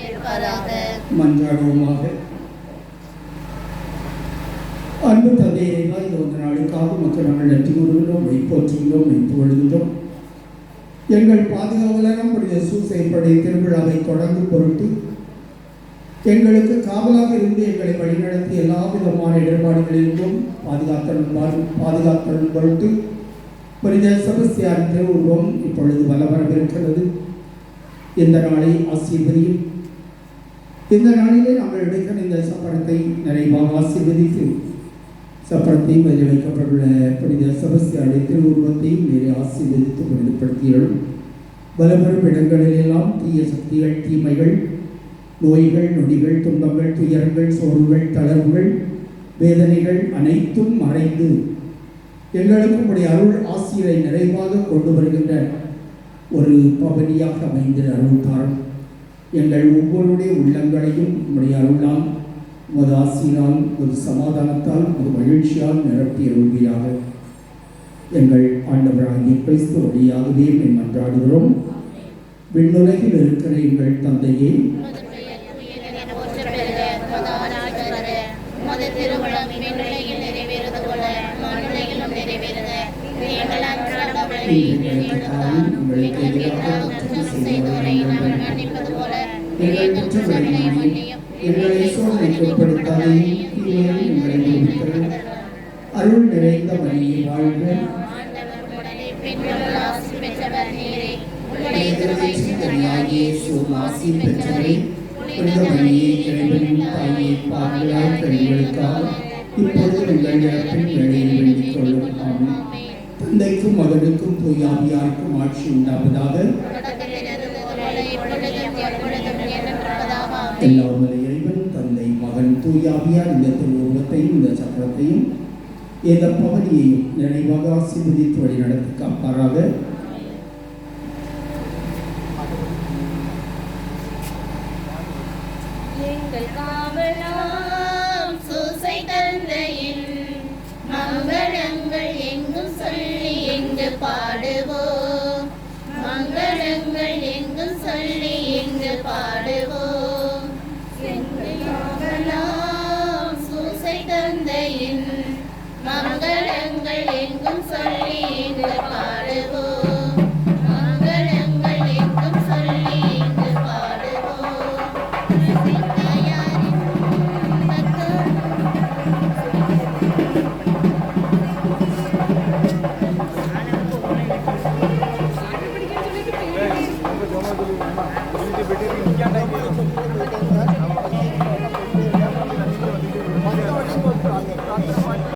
இருப்பதாக மன்றாடுவோமாக அன்பு தந்தையரைவா இந்த ஒரு நாளுக்காக மக்கள் நாங்கள் நன்றி கூறுகிறோம் மெய்ப்போற்றுகிறோம் மெய்ப்புகழுகின்றோம். எங்கள் பாதுகாவலரம் புனித சூசைப்படை திருவிழாவை தொடர்ந்து பொருட்டு எங்களுக்கு காவலாக இருந்து எங்களை வழிநடத்தி எல்லா விதமான இடர்பாடுகளிலிருந்தும் பாதுகாத்தல் பாதுகாத்தல் பொருட்டு புனித செபஸ்தியார் திருவுருவம் இப்பொழுது வலவரவிருக்கிறது இந்த நாளை ஆசீர்வதியும். இந்த நாளிலே நாங்கள் எடுக்கிற இந்த சப்பரத்தை நிறைவாக ஆசீர்வதித்து சப்பரத்தையும் அதில் வைக்கப்பட்டுள்ள புனித செபஸ்தியாருடைய திருவுருவத்தையும் நேரே ஆசீர்வதித்து புனிதப்படுத்தியும் பலபெறும் இடங்களிலெல்லாம் தீய சக்திகள் தீமைகள் நோய்கள் நொடிகள் துன்பங்கள் துயரங்கள் சோர்வுகள் தளர்வுகள் வேதனைகள் அனைத்தும் மறைந்து எங்களுக்கும் உடைய அருள் ஆசிரியரை நிறைவாக கொண்டு வருகின்ற ஒரு பகுதியாக அமைந்து அருள்வார் எங்கள் ஒவ்வொருடைய உள்ளங்களையும் உடைய அருளால் உமது ஆசிரால் ஒரு சமாதானத்தால் ஒரு மகிழ்ச்சியால் நிரப்பி அருள்வீராக. எங்கள் ஆண்டவராகிய கிறிஸ்து வழியாகவே மேம் மன்றாடுகிறோம். விண்ணுலகில் இருக்கிற எங்கள் தந்தையே உமது எங்கள் குற்றங்களை எங்களை சோதனைக்கு தீமையை எங்களை அருள் நிறைந்த வாழ்க ஆசி பெற்றவரே புனித இறைவனின் இப்போது வேண்டிக் கொள்ளும் தந்தைக்கும் மகனுக்கும் பொய்யாவியாருக்கும் ஆட்சி உண்டாவதாக எல்லா இறைவன் தந்தை மகன் தூயாவியார் இந்த திருவுருவத்தையும் இந்த சக்கரத்தையும் இந்த பகுதியையும் நினைவாக ஆசீர்வதித்து வழி நடத்தி காப்பாராக. எங்கள் காவலாம் சூசை தந்தையின் மங்களங்கள் எங்கும் சொல்லி எங்கு பாடுவோம். மங்கள மங்களங்கள் எங்கும்